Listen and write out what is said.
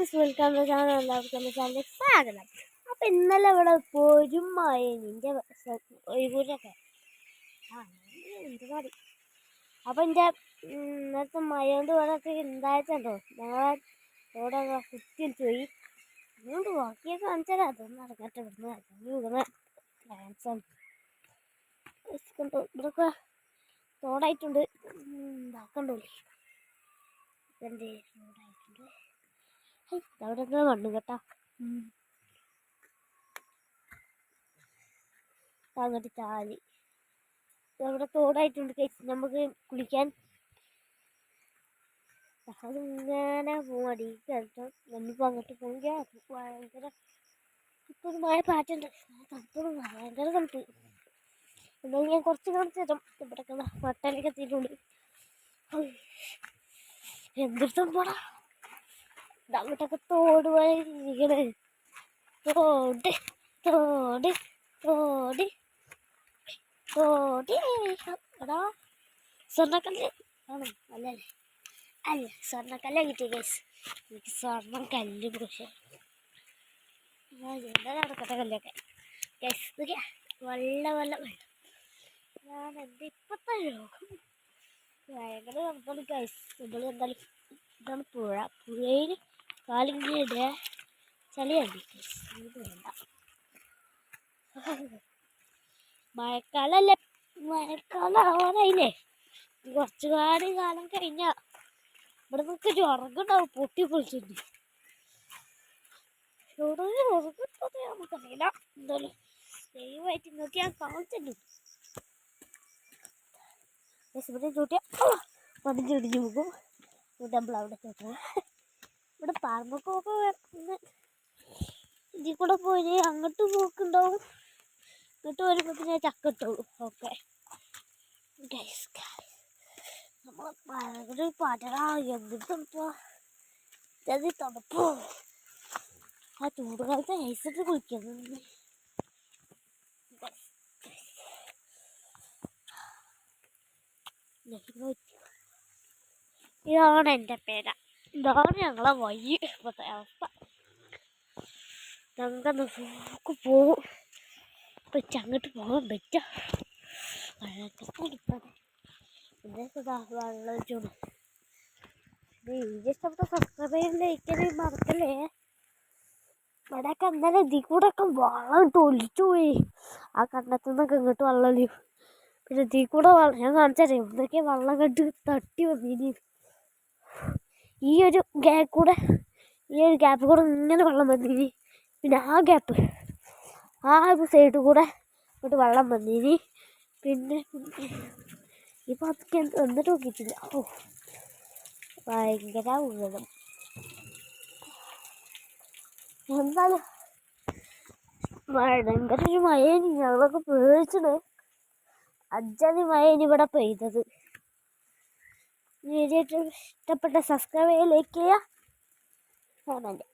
Welcome channel എല്ലാവർക്കും ചാനലിൽ സ്വാഗതം. അപ്പം ഇന്നലെ ഇവിടെ പോരും നിന്റെ നിന്റെ ഒഴിവൂരൊക്കെ ആ എന്ത് എന്റെ ഇന്നത്തെ മയോണ്ട് ഇവിടെ ഉണ്ടായിട്ടുണ്ടോ ഞങ്ങളെ ഇവിടെ കുത്തിയിട്ട് പോയി. അതുകൊണ്ട് ബാക്കിയൊക്കെ കാണിച്ചാൽ അതൊന്നും ഇറങ്ങട്ടെ ഇവിടുന്ന് ഡാൻസാണ് ഇവിടെയൊക്കെ തോടായിട്ടുണ്ട്. ഇതാക്കണ്ടോ? തോടായിട്ടുണ്ട് അവിടെ മണ്ണ് കേട്ടാ. അങ്ങോട്ട് ചാലി അവിടെ തോടായിട്ടുണ്ട് കഴിച്ച് നമുക്ക് കുളിക്കാൻ. അതിങ്ങനെ പോവാടി. കേട്ടോ. നമ്മളിപ്പോൾ അങ്ങോട്ട് പോകിയ ഭയങ്കര ഇപ്പൊ ഒരു മഴ പാറ്റുണ്ട്. തണുപ്പൊന്നും ഭയങ്കര തണുപ്പ്. എന്നാലും ഞാൻ കുറച്ച് കാണിച്ചു തരാം. ഇവിടെ വട്ടലൊക്കെ എത്തിയിട്ടുണ്ട്. എന്തിടത്തും പോടാ അങ്ങോട്ടൊക്കെ തോട് പോലെ ഇരിക്കണേ. തോട് തോട് തോട് തോട്. എടാ സ്വർണക്കല്ല്. ആണോ? അല്ലല്ലേ അല്ല സ്വർണക്കല്ല കിട്ടിയ കേസ് എനിക്ക് സ്വർണം കല്ല് പക്ഷേ എന്താ നടക്കട്ടെ കല്ലൊക്കെ? കേസ് നോക്കിയാ വെള്ള വെള്ള വെള്ളം ഞാൻ എന്റെ ഇപ്പോഴത്തെ രോഗം ഭയങ്കര നടക്കണം കേസ് നമ്മൾ എന്തായാലും ഇതാണ് പുഴ. പുഴയിൽ കാലിങ്ങനെ ചളിയാണ് വേണ്ട. മഴക്കാലല്ലേ? മഴക്കാലം ആവാനായില്ലേ കുറച്ചു കാടി കാലം കഴിഞ്ഞ ഇവിടെ നിനക്ക് ഉറങ്ങുണ്ടാവും പൊട്ടി പൊളിച്ചിട്ട്. ഇവിടെ ഉറങ്ങിട്ടത് നമുക്കറിയില്ല. എന്തായാലും ദൈവമായിട്ട് ഇങ്ങോട്ട് ഞാൻ കാണിച്ചിട്ടുണ്ട്. ഇവിടെ ചൂട്ടിയ. പതിഞ്ഞ് പോകും. നമ്മൾ അവിടെ കേട്ടോ. ഇവിടെ പറമ്പൊക്കെ ഇതിൽ കൂടെ പോയി അങ്ങോട്ട് പോക്കുണ്ടാവും. ഇങ്ങോട്ട് പിന്നെ ചക്ക ഇട്ടോളൂ. ഓക്കെ. നമ്മൾ ഭയങ്കര പാട്ടടാ എന്തൊരു തണുപ്പോ ഇത് തണുപ്പോ? ആ ചൂടുകാലത്ത് ഐസിട്ട് കുളിക്കുന്നത് ഇതാണ് എന്റെ പേര. ഇതാണ് ഞങ്ങളെ വഴി. ഇപ്പോഴത്തെ അവസ്ഥ. ഞങ്ങൾക്കന്ന് സൂക്ക് പോവും. പറ്റ അങ്ങോട്ട് പോകാൻ ഇഷ്ടപ്പെട്ട സബ്സ്ക്രൈബ് ചെയ്യാൻ ലൈക്ക് മറക്കല്ലേ? ഇവിടെയൊക്കെ അന്നേരം ഇതിൽ കൂടെ ഒക്കെ വെള്ളം ഒലിച്ചു പോയി. ആ കണ്ണത്തു നിന്നൊക്കെ ഇങ്ങോട്ട് വെള്ളം പിന്നെ ഇതിൽ കൂടെ ഞാൻ കാണിച്ചറിയാം ഇവിടെയൊക്കെ വെള്ളം കെട്ട് തട്ടി വന്നിനി. ഈ ഒരു ഗ്യാപ്പ് കൂടെ ഈ ഒരു ഗ്യാപ്പ് കൂടെ ഇങ്ങനെ വെള്ളം വന്നിനി. പിന്നെ ആ ഗ്യാപ്പ് ആ ഒരു സൈഡ് കൂടെ ഇങ്ങോട്ട് വെള്ളം വന്നിനി. പിന്നെ ഇപ്പം അതൊക്കെ എന്നിട്ട് നോക്കിയിട്ടില്ല. ഓ ഭയങ്കര ഉള്ളതും എന്നാലും ഭയങ്കര ഒരു മഴ ഞങ്ങളൊക്കെ പേടിച്ചത് അഞ്ചാതി മഴ ഇവിടെ പെയ്തത്. വീഡിയോ ഇഷ്ടപ്പെട്ട സബ്സ്ക്രൈബ് ചെയ്യുക ലൈക്ക് ചെയ്യുക. കമന്റ്